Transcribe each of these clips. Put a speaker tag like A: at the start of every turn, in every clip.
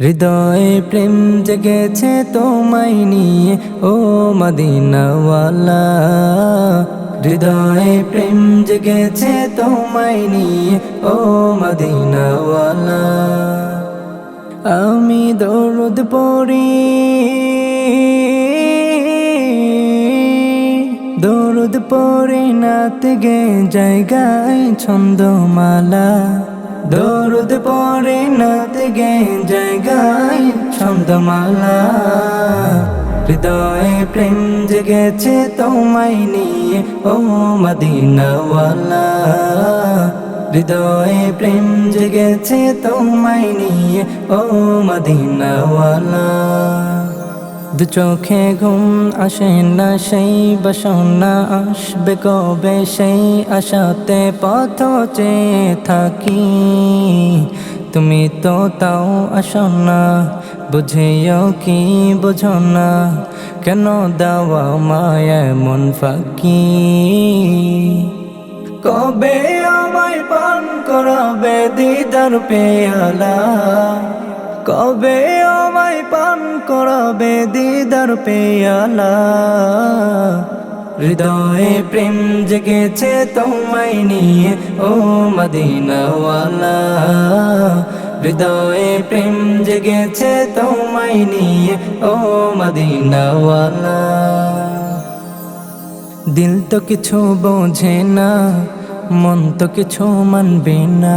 A: হৃদয়ে প্রেম জেগেছে তোমায় নিয়ে, ও মদিনাওয়ালা। হৃদয়ে প্রেম জেগেছে তোমায় নিয়ে, ও মদিনাওয়ালা। আমি দৌড়দ পড়ি দৌড়দ পড়ি, নাতে গে জায়গায় ছন্দমালা। দৌড়দ পরে নাতে গে জায়গায় ছন্দমালা। হৃদয়ে প্রেম জেগেছে তোমায় নিয়ে, ও মদিনাওয়ালা। হৃদয়ে প্রেম জেগেছে তোমায় নিয়ে, ও মদিনাওয়ালা। দু চোখে ঘুম আসে না, সেই বাসনা আসবে কবে? সেই আশাতে পথ চেয়ে থাকি। তুমি তো তাও আসো না, বুঝেও কি বুঝো না? কেন দাওয়া মায় মন ফাঁকি? কবে আমায় পান করাবে দিদার পেয়ালা? কবে করাবে দিদার পেয়ালা। হৃদয়ে প্রেম জেগেছে তোমায় নিয়ে, ও মদিনাওয়ালা। হৃদয়ে প্রেম জেগেছে তোমায় নিয়ে, ও মদিনাওয়ালা। দিল তো কিছু বোঝে না, মন তো কিছু মানবে না।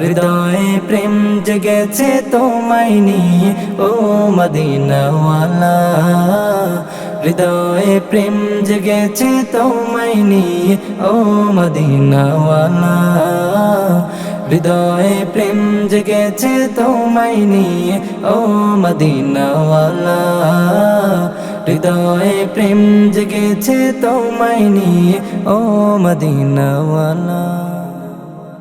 A: হৃদয়ে প্রেম জেগেছে তোমায় নিয়ে, ও মদিনাওয়ালা। হৃদয়ে প্রেম জেগেছে তোমায় নিয়ে, ও মদিনাওয়ালা। হৃদয়ে প্রেম জেগেছে তোমায় নিয়ে, ও মদিনাওয়ালা। হৃদয়ে প্রেম জেগেছে তোমায় নিয়ে, ও মদিনাওয়ালা।